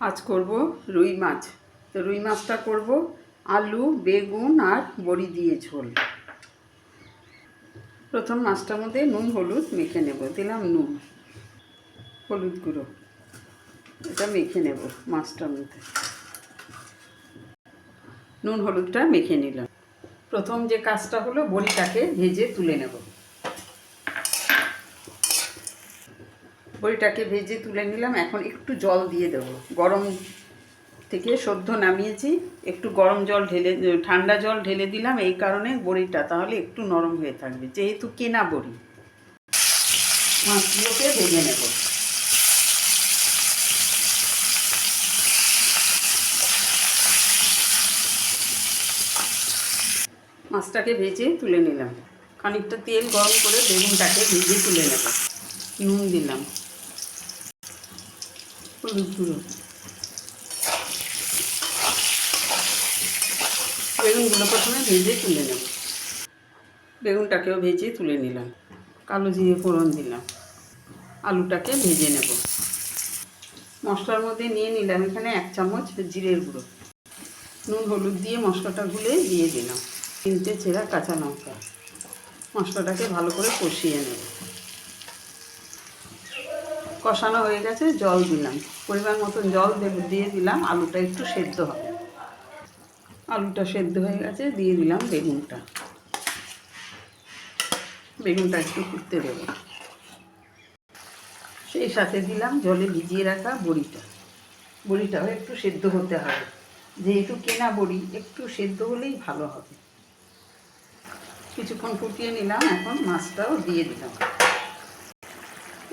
আজ করব রুই মাছ। তো রুই মাছটা করব। আলু, বেগুন আর বড়ি দিয়ে ঝোল। প্রথম মাছটার মধ্যে নুন, হলুদ মেখে নেব। দিলাম নুন, হলুদ গুঁড়ো। এটা মেখে নেব মাছটার মধ্যে। নুন, হলুদটা মেখে নিলাম। প্রথম যে কাজটা হলো বড়িটাকে ভেজে তুলে নেব। বড়িটাকে ভেজে তুলে নিলাম। এখন একটু জল দিয়ে দেব। গরম থেকে সদ্য নামিয়েছি। একটু গরম জল ঢেলে, ঠান্ডা জল ঢেলে দিলাম এই কারণে বড়িটা তাহলে একটু নরম হয়ে থাকবে। যেহেতু কেনা বড়ি। মাছগুলোকে ভেজে নেব। মাছটাকে ভেজে তুলে নিলাম। খানিকটা তেল গরম করে বেগুনটাকে ভেজে তুলে নেব। নুন দিলাম। হলুদ গুঁড়ো বেগুনগুলো প্রথমে ভেজে তুলে নেব। বেগুনটাকেও ভেজে তুলে নিলাম। কালো জিরে ফোড়ন দিলাম। আলুটাকে ভেজে নেব। মশলার মধ্যে নিয়ে নিলাম এখানে এক চামচ জিরের গুঁড়ো। নুন, হলুদ দিয়ে মশলাটা গুলে দিয়ে দিলাম। তিনটে চেরা কাঁচা লঙ্কা। মশলাটাকে ভালো করে কষিয়ে নেব। কষানো হয়ে গেছে, জল দিলাম। পরিমাণ মতন জল দিয়ে দিলাম, আলুটা একটু সেদ্ধ হবে। আলুটা সেদ্ধ হয়ে গেছে, দিয়ে দিলাম বেগুনটা। বেগুনটা একটু ফুটতে দেবো। সেই সাথে দিলাম জলে ভিজিয়ে রাখা বড়িটা। বড়িটাও একটু সেদ্ধ হতে হবে। যেহেতু কেনা বড়ি, একটু সেদ্ধ হলেই ভালো হবে। কিছুক্ষণ ফুটিয়ে নিলাম, এখন মাছটাও দিয়ে দিলাম।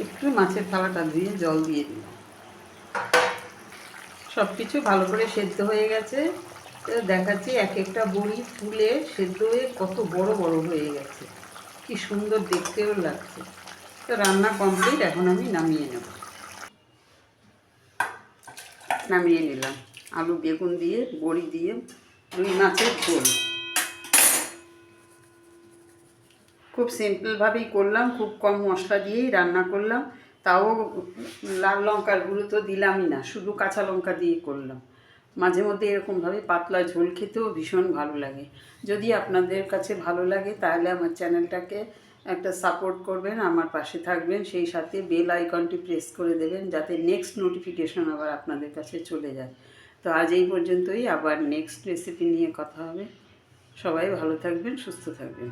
একটু মাছের থালাটা দিয়ে জল দিয়ে দিলাম। সব কিছু ভালো করে সেদ্ধ হয়ে গেছে। দেখাচ্ছি এক একটা বড়ি ফুলে সেদ্ধ হয়ে কত বড় বড় হয়ে গেছে। কি সুন্দর দেখতেও লাগছে। তো রান্না কমপ্লিট, এখন আমি নামিয়ে নেব। নামিয়ে নিলাম। আলু, বেগুন দিয়ে, বড়ি দিয়ে, রুই মাছের ঝোল। খুব সিম্পলভাবেই করলাম, খুব কম মশলা দিয়েই রান্না করলাম। তাও লাল লঙ্কার গুঁড়ো তো দিলামই না, শুধু কাঁচা লঙ্কা দিয়ে করলাম। মাঝে মধ্যে এরকমভাবে পাতলা ঝোল খেতেও ভীষণ ভালো লাগে। যদি আপনাদের কাছে ভালো লাগে, তাহলে আমার চ্যানেলটাকে একটা সাপোর্ট করবেন, আমার পাশে থাকবেন, সেই সাথে বেল আইকনটি প্রেস করে দেবেন, যাতে নেক্সট নোটিফিকেশন আবার আপনাদের কাছে চলে যায়। তো আজ এই পর্যন্তই, আবার নেক্সট রেসিপি নিয়ে কথা হবে। সবাই ভালো থাকবেন, সুস্থ থাকবেন।